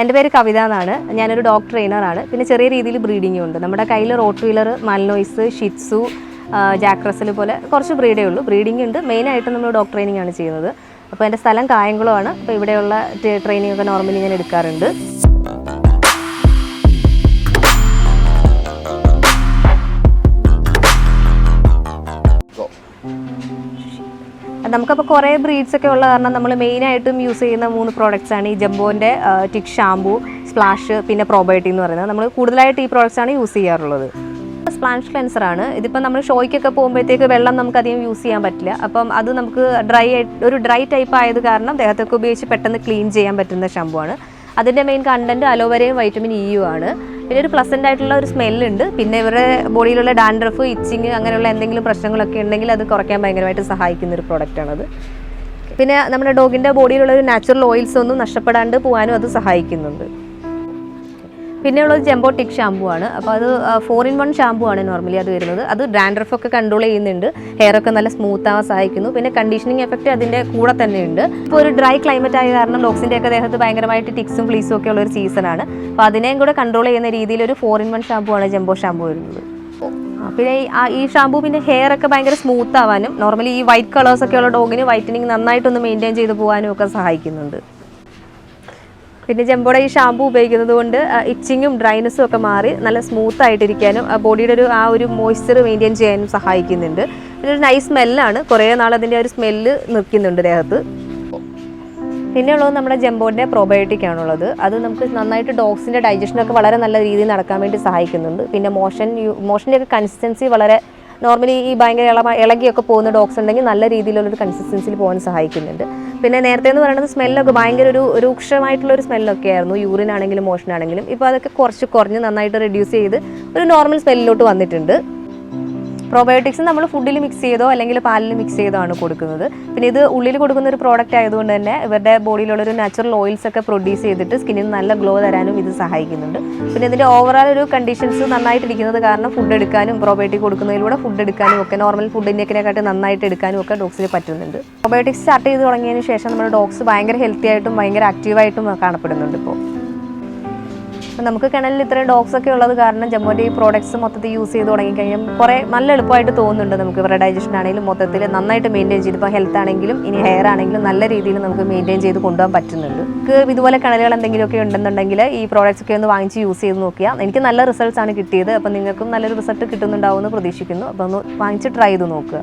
എന്റെ പേര് കവിത എന്നാണ്. ഞാനൊരു ഡോഗ് ട്രെയിനറാണ് പിന്നെ ചെറിയ രീതിയിൽ ബ്രീഡിങ്ങും ഉണ്ട്. നമ്മുടെ കയ്യിൽ rottweiler Malinois Shih Tzu Jack Russell പോലെ കുറച്ച് ബ്രീഡേ ഉള്ളൂ. ബ്രീഡിംഗ് ഉണ്ട്. മെയിനായിട്ട് നമ്മൾ ഡോഗ് ട്രെയിനിങ് ആണ് ചെയ്യുന്നത്. അപ്പോൾ എന്റെ സ്ഥലം കായംകുളമാണ്. അപ്പോൾ ഇവിടെയുള്ള ട്രെയിനിങ് ഒക്കെ നോർമലി ഞാൻ എടുക്കാറുണ്ട്. നമുക്കപ്പോൾ കുറേ ബ്രീഡ്സ് ഒക്കെ ഉള്ള കാരണം നമ്മൾ മെയിനായിട്ടും യൂസ് ചെയ്യുന്ന മൂന്ന് പ്രോഡക്റ്റ്സ് ആണ് ഈ ജംബോന്റെ ടിക് ഷാംപൂ സ്പ്ലാഷ് പിന്നെ പ്രോബയോട്ടിക് എന്ന് പറയുന്നത്. നമ്മൾ കൂടുതലായിട്ട് ഈ പ്രോഡക്റ്റ്സ് ആണ് യൂസ് ചെയ്യാറുള്ളത്. സ്പ്ലാഷ് ക്ലെൻസർ ആണ്. ഇതിപ്പോൾ നമ്മൾ ഷോയ്ക്കൊക്കെ പോകുമ്പോഴത്തേക്ക് വെള്ളം നമുക്ക് അധികം യൂസ് ചെയ്യാൻ പറ്റില്ല. അപ്പം അത് നമുക്ക് ഡ്രൈ ഒരു ഡ്രൈ ടൈപ്പ് ആയത് കാരണം ദേഹത്തൊക്കെ ഉപയോഗിച്ച് പെട്ടെന്ന് ക്ലീൻ ചെയ്യാൻ പറ്റുന്ന ഷാമ്പു ആണ്. അതിന്റെ മെയിൻ കണ്ടന്റ് അലോവരയും വൈറ്റമിൻ ഇയു ആണ്. പിന്നെ ഒരു പ്ലസന്റ് ആയിട്ടുള്ള ഒരു സ്മെല്ലുണ്ട് പിന്നെ ഇവരുടെ ബോഡിയിലുള്ള ഡാൻഡ്രഫ് ഇച്ചിങ് അങ്ങനെയുള്ള എന്തെങ്കിലും പ്രശ്നങ്ങളൊക്കെ ഉണ്ടെങ്കിൽ അത് കുറയ്ക്കാൻ ഭയങ്കരമായിട്ട് സഹായിക്കുന്ന ഒരു പ്രോഡക്റ്റാണത് പിന്നെ നമ്മുടെ ഡോഗിന്റെ ബോഡിയിലുള്ള ഒരു നാച്ചുറൽ ഓയിൽസ് ഒന്നും നഷ്ടപ്പെടാണ്ട് പോകാനും അത് സഹായിക്കുന്നുണ്ട്. പിന്നെയുള്ളത് ഉള്ളത് ടിക് ഷാമ്പു ആണ് അപ്പോൾ അത് ഫോർ ഇൻ വൺ ഷാമ്പു ആണ് നോർമലി അത് വരുന്നത്. അത് ഡാൻഡ്രഫ് ഒക്കെ കൺട്രോൾ ചെയ്യുന്നുണ്ട്. ഹെയർ ഒക്കെ നല്ല സ്മൂത്ത് ആവാൻ സഹായിക്കുന്നു. പിന്നെ കണ്ടീഷനിങ് എഫക്റ്റ് അതിന്റെ കൂടെ തന്നെ ഉണ്ട് ഇപ്പോൾ ഒരു ഡ്രൈ ക്ലൈമറ്റ് ആയ കാരണം ഡോഗ്സിന്റെ ഒക്കെ ദേഹത്ത് ഭയങ്കരമായിട്ട് ടിക്സും ഫ്ലീസും ഒക്കെ ഉള്ള ഒരു സീസണാണ് അപ്പോൾ അതിനെയും കൂടെ കൺട്രോൾ ചെയ്യുന്ന രീതിയിൽ ഒരു ഫോർ ഇൻ വൺ ഷാമ്പു ആണ് ജംബോ ഷാമ്പു വരുന്നത്. പിന്നെ ഈ- ഷാമ്പൂ പിന്നെ ഹെയർ ഒക്കെ ഭയങ്കര സ്മൂത്ത് ആവാനും നോർമലി ഈ വൈറ്റ് കളേഴ്സ് ഉള്ള ഡോഗിന് വൈറ്റനിങ് നന്നായിട്ടൊന്ന് മെയിന്റെയിൻ ചെയ്ത് പോകാനും ഒക്കെ സഹായിക്കുന്നുണ്ട്. പിന്നെ ജംബോടെ ഈ ഷാമ്പു ഉപയോഗിക്കുന്നത് കൊണ്ട് ഇച്ചിങ്ങും ഡ്രൈനസും ഒക്കെ മാറി നല്ല സ്മൂത്ത് ആയിട്ടിരിക്കാനും ബോഡിയുടെ ഒരു ആ ഒരു മോയ്സ്ചർ മെയിന്റെയിൻ ചെയ്യാനും സഹായിക്കുന്നുണ്ട്. പിന്നെ ഒരു നൈസ് സ്മെല്ലാണ് കുറേ നാൾ അതിന്റെ ഒരു സ്മെല്ല് നിൽക്കുന്നുണ്ട് ദേഹത്ത്. പിന്നെ ഉള്ളത് നമ്മുടെ ജംബോഡിന്റെ പ്രോബയോട്ടിക് ആണുള്ളത്. അത് നമുക്ക് നന്നായിട്ട് ഡോഗ്സിന്റെ ഡൈജഷനൊക്കെ വളരെ നല്ല രീതിയിൽ നടക്കാൻ വേണ്ടി സഹായിക്കുന്നുണ്ട്. പിന്നെ മോഷൻ മോഷന്റെ ഒക്കെ കൺസിസ്റ്റൻസി വളരെ നോർമലി ഈ ഭയങ്കര ഇളമ ഇളകിയൊക്കെ പോകുന്ന ഡോഗ്സ് ഉണ്ടെങ്കിൽ നല്ല രീതിയിലുള്ളൊരു കൺസിസ്റ്റൻസിയിൽ പോകാൻ സഹായിക്കുന്നുണ്ട്. പിന്നെ നേരത്തെ എന്ന് പറയുന്നത് സ്മെല്ലൊക്കെ ഭയങ്കര ഒരു രൂക്ഷമായിട്ടുള്ള ഒരു സ്മെല്ലൊക്കെ ആയിരുന്നു യൂറിൻ ആണെങ്കിലും മോഷൻ ആണെങ്കിലും ഇപ്പോൾ അതൊക്കെ കുറച്ച് കുറഞ്ഞ് നന്നായിട്ട് റെഡ്യൂസ് ചെയ്ത് ഒരു നോർമൽ സ്മെല്ലിലോട്ട് വന്നിട്ടുണ്ട്. പ്രോബയോട്ടിക്സ് നമ്മൾ ഫുഡിൽ മിക്സ് ചെയ്തോ അല്ലെങ്കിൽ പാലിൽ മിക്സ് ചെയ്തോ ആണ് കൊടുക്കുന്നത്. പിന്നെ ഇത് ഉള്ളിൽ കൊടുക്കുന്ന ഒരു പ്രോഡക്റ്റ് ആയതുകൊണ്ട് തന്നെ ഇവരുടെ ബോഡിയിലുള്ള ഒരു നാച്ചുറൽ ഓയിൽസ് ഒക്കെ പ്രൊഡ്യൂസ് ചെയ്തിട്ട് സ്കിന്നിന് നല്ല ഗ്ലോ തരാനും ഇത് സഹായിക്കുന്നുണ്ട്. പിന്നെ ഇതിന്റെ ഓവറോൾ ഒരു കണ്ടീഷൻസ് നന്നായിട്ടിരിക്കുന്നത് കാരണം ഫുഡ് എടുക്കാനും പ്രോബയോട്ടിക് കൊടുക്കുന്നതിലൂടെ ഫുഡ് എടുക്കാനും ഒക്കെ നോർമൽ ഫുഡിന്റെയൊക്കെക്കാട്ടി നന്നായിട്ട് എടുക്കാനും ഒക്കെ ഡോഗ്സിന് പറ്റുന്നുണ്ട്. പ്രോബയോട്ടിക്സ് സ്റ്റാർട്ട് ചെയ്ത് തുടങ്ങിയതിന് ശേഷം നമ്മുടെ ഡോഗ്സ് ഭയങ്കര ഹെൽത്തി ആയിട്ടും ഭയങ്കര ആക്റ്റീവായിട്ടും കാണപ്പെടുന്നുണ്ട് ഇപ്പോൾ അപ്പം നമുക്ക് കിണലിൽ ഇത്രയും ഡോഗ്സ് ഒക്കെ ഉള്ളത് കാരണം ജമ്മുവിന്റെ ഈ പ്രോഡക്ട്സ് മൊത്തത്തിൽ യൂസ് ചെയ്ത് തുടങ്ങിക്കഴിഞ്ഞാൽ കുറേ നല്ല എളുപ്പമായിട്ട് തോന്നുന്നുണ്ട് നമുക്ക് ഇവരുടെ ഡൈജഷൻ ആണെങ്കിലും മൊത്തത്തിൽ നന്നായിട്ട് മെയിന്റെയിൻ ചെയ്ത് ഇപ്പോൾ ഹെൽത്ത് ആണെങ്കിലും ഇനി ഹെയർ ആണെങ്കിലും നല്ല രീതിയിൽ നമുക്ക് മെയിന്റെയിൻ ചെയ്ത് കൊണ്ടുപോകാൻ പറ്റുന്നുണ്ട്. നമുക്ക് ഇതുപോലെ കിണലുകൾ എന്തെങ്കിലുമൊക്കെ ഉണ്ടെന്നുണ്ടെങ്കിൽ ഈ പ്രോഡക്റ്റ്സ് ഒക്കെ ഒന്ന് വാങ്ങിച്ച് യൂസ് ചെയ്ത് നോക്കിയാൽ എനിക്ക് നല്ല റിസൾട്ട്സ് ആണ് കിട്ടിയത്. അപ്പോൾ നിങ്ങൾക്കും നല്ലൊരു റിസൾട്ട് കിട്ടുന്നുണ്ടാവുമെന്ന് പ്രതീക്ഷിക്കുന്നു. അപ്പോൾ ഒന്ന് വാങ്ങിച്ച് ട്രൈ ചെയ്ത് നോക്കുക.